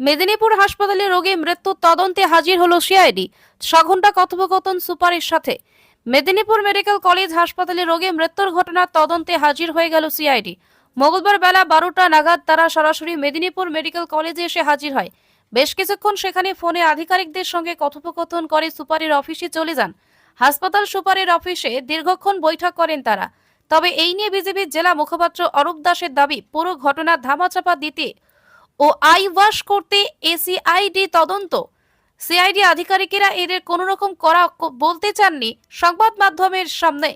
মেদিনীপুর হাসপাতালে রোগী মৃত্যুর তদন্তে হাজির হলো সিআইডি। ছ ঘণ্টা কথোপকথন সুপারের সাথে মেদিনীপুর মেডিকেল কলেজ হাসপাতালে রোগী মৃত্যুর ঘটনার তদন্তে হাজির হয়ে গেল সিআইডি। মঙ্গলবার বেলা বারোটা নাগাদ তারা সরাসরি মেদিনীপুর মেডিকেল কলেজে এসে হাজির হয়। বেশ কিছুক্ষণ সেখানে ফোনে আধিকারিকদের সঙ্গে কথোপকথন করে সুপারের অফিসে চলে যান। হাসপাতাল সুপারের অফিসে দীর্ঘক্ষণ বৈঠক করেন তারা। তবে এই নিয়ে বিজেপির জেলা মুখপাত্র অরূপ দাসের দাবি, পুরো ঘটনা ধামাচাপা দিতে ও আই ওয়াশ করতে এসিআইডি তদন্ত। সিআইডি আধিকারিকেরা এদের কোনো রকম করা বলতে চাননি সংবাদ মাধ্যমের সামনে।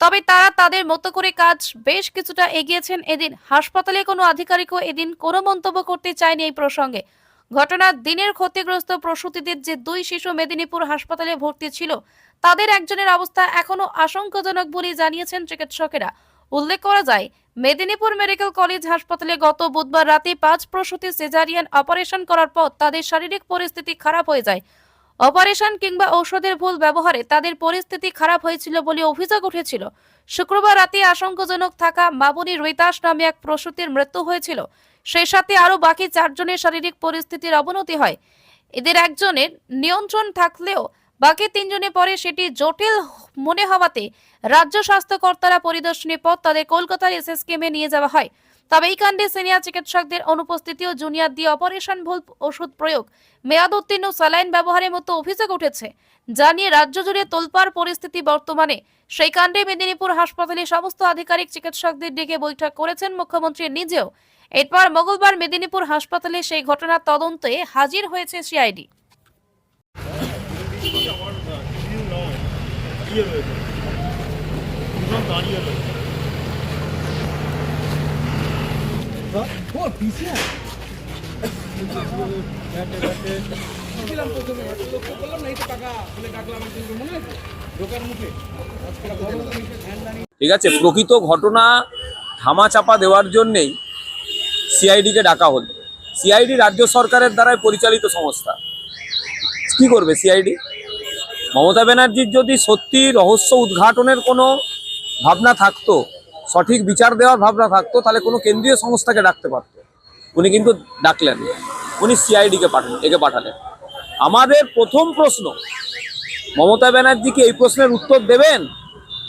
তবে তারা তাদের মতো করে কাজ বেশ কিছুটা এগিয়েছেন এদিন। হাসপাতালে কোনো আধিকারিকও এদিন কোনো মন্তব্য করতে চায়নি এই প্রসঙ্গে। ঘটনার দিনের ক্ষতিগ্রস্ত প্রসূতিদের যে দুই শিশু মেদিনীপুর হাসপাতালে ভর্তি ছিল, তাদের একজনের অবস্থা এখনও আশঙ্কাজনক বলে জানিয়েছেন চিকিৎসকেরা। উল্লেখ করা যায় মেদিনীপুর মেডিকেল কলেজ হাসপাতালে গত বুধবার রাতে পাঁচ প্রসূতি সিজারিয়ান অপারেশন করার পর তাদের শারীরিক পরিস্থিতি খারাপ হয়ে যায়। অপারেশন কিংবা ঔষধের ভুল ব্যবহারে তাদের পরিস্থিতি খারাপ হয়েছিল বলে অভিযোগ উঠেছিল। শুক্রবার রাতে আশঙ্কাজনক থাকা মামুনি রৈতাস নামে এক প্রসূতির মৃত্যু হয়েছিল। সেই সাথে আরও বাকি চারজনের শারীরিক পরিস্থিতির অবনতি হয়। এদের একজনের নিয়ন্ত্রণ থাকলেও বাকি তিনজনে পরে সেটি জটিল মনে হওয়াতে রাজ্য স্বাস্থ্যকর্তারা পরিদর্শনের পর তাদের কলকাতার এসএসকেমে নিয়ে যাওয়া হয়। তবে এই কাণ্ডে সিনিয়র চিকিৎসকদের অনুপস্থিতি ও জুনিয়র দিয়ে অপারেশন ভুল ওষুধ প্রয়োগ, মেয়াদ উত্তীর্ণ স্যালাইন ব্যবহারের মতো অভিযোগ উঠেছে, যা নিয়ে রাজ্য জুড়ে তোলপাড় পরিস্থিতি বর্তমানে। সেই কাণ্ডে মেদিনীপুর হাসপাতালে সমস্ত আধিকারিক চিকিৎসকদের ডেকে বৈঠক করেছেন মুখ্যমন্ত্রী নিজেও। এরপর মঙ্গলবার মেদিনীপুর হাসপাতালে সেই ঘটনার তদন্তে হাজির হয়েছে সিআইডি। ঠিক আছে, প্রকৃত ঘটনা ধামাচাপা দেওয়ার জন্যেই সিআইডিকে ডাকা হলো। সিআইডি রাজ্য সরকারের দ্বারাই পরিচালিত সংস্থা। কি করবে সিআইডি? মমতা ব্যানার্জির যদি সত্যি রহস্য উদ্ঘাটনের কোনো ভাবনা থাকতো, সঠিক বিচার দেওয়ার ভাবনা থাকতো, তাহলে কোনো কেন্দ্রীয় সংস্থাকে ডাকতে পারতো। উনি কিন্তু ডাকলেন। উনি সিআইডিকে পাঠালেন একে পাঠালেন। আমাদের প্রথম প্রশ্ন, মমতা ব্যানার্জিকে এই প্রশ্নের উত্তর দেবেন?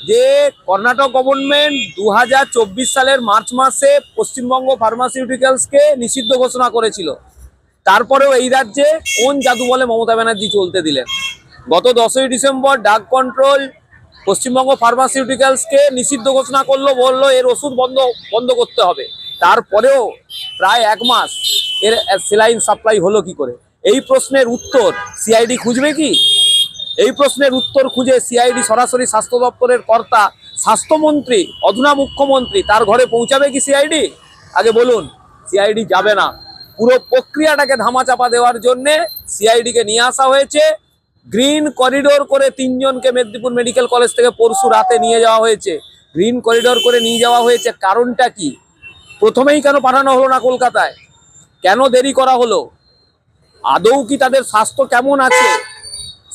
যে কর্ণাটক গভর্নমেন্ট দু হাজার চব্বিশ সালের মার্চ মাসে পশ্চিমবঙ্গ ফার্মাসিউটিক্যালসকে নিষিদ্ধ ঘোষণা করেছিল। তারপরেও এই রাজ্যে কোন জাদু বলে মমতা ব্যানার্জি চলতে দিলেন? গত দশই ডিসেম্বর ডাক কন্ট্রোল পশ্চিমবঙ্গ ফার্মাসিউটিক্যালসকে নিষিদ্ধ ঘোষণা করল, বলল এর ওষুধ বন্ধ বন্ধ করতে হবে। তারপরেও প্রায় এক মাস এর সেলাইন সাপ্লাই হলো কি করে? এই প্রশ্নের উত্তর সিআইডি খুঁজবে কি? এই প্রশ্নের উত্তর খুঁজে সিআইডি সরাসরি স্বাস্থ্য দপ্তরের কর্তা, স্বাস্থ্যমন্ত্রী, অধুনা মুখ্যমন্ত্রী তার ঘরে পৌঁছাবে কি সিআইডি? আগে বলুন, সিআইডি যাবে না। পুরো প্রক্রিয়াটাকে ধামাচাপা দেওয়ার জন্যে সিআইডিকে নিয়ে আসা হয়েছে। গ্রিন করিডোর করে তিনজনকে মেদিনীপুর মেডিকেল কলেজ থেকে পরশু রাতে নিয়ে যাওয়া হয়েছে। গ্রিন করিডোর করে নিয়ে যাওয়া হয়েছে, কারণটা কি? প্রথমেই কেন পাঠানো হলো না কলকাতায়? কেন দেরি করা হলো? আদৌ কি তাদের স্বাস্থ্য কেমন আছে?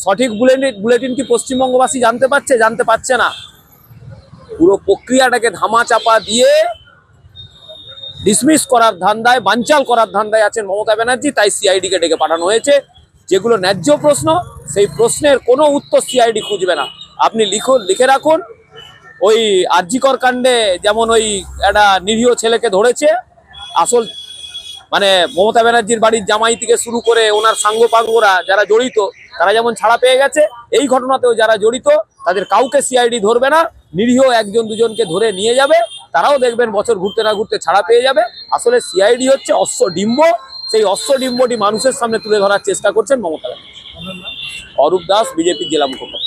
সঠিক বুলেটিন বুলেটিন কি পশ্চিমবঙ্গবাসী জানতে পারছে? জানতে পারছে না। পুরো প্রক্রিয়াটাকে ধামাচাপা দিয়ে ডিসমিস করার ধান্দায়, বানচাল করার ধান্দায় আছেন মমতা ব্যানার্জি, তাই সিআইডিকে ডেকে পাঠানো হয়েছে। যেগুলো ন্যায্য প্রশ্ন, সেই প্রশ্নের কোনো উত্তর সিআইডি খুঁজবে না। আপনি লিখুন, লিখে রাখুন। ওই আর্জিকর কাণ্ডে যেমন ওই একটা নিরীহ ছেলেকে ধরেছে, আসল মানে মমতা ব্যানার্জির বাড়ির জামাই থেকে শুরু করে ওনার সাঙ্গ সাঙ্গপাঙ্গরা যারা জড়িত, তারা যেমন ছাড়া পেয়ে গেছে, এই ঘটনাতেও যারা জড়িত, তাদের কাউকে সিআইডি ধরবে না। নিরীহ একজন দুজনকে ধরে নিয়ে যাবে, তারাও দেখবেন বছর ঘুরতে না ঘুরতে ছাড়া পেয়ে যাবে। আসলে সিআইডি হচ্ছে অশ্ব ডিম্ব। সেই অশ্ব ডিম্বটি মানুষের সামনে তুলে ধরার চেষ্টা করছেন মমতা ব্যানার্জি। অরূপ দাস বিজেপি জেলা মুখপাত্র।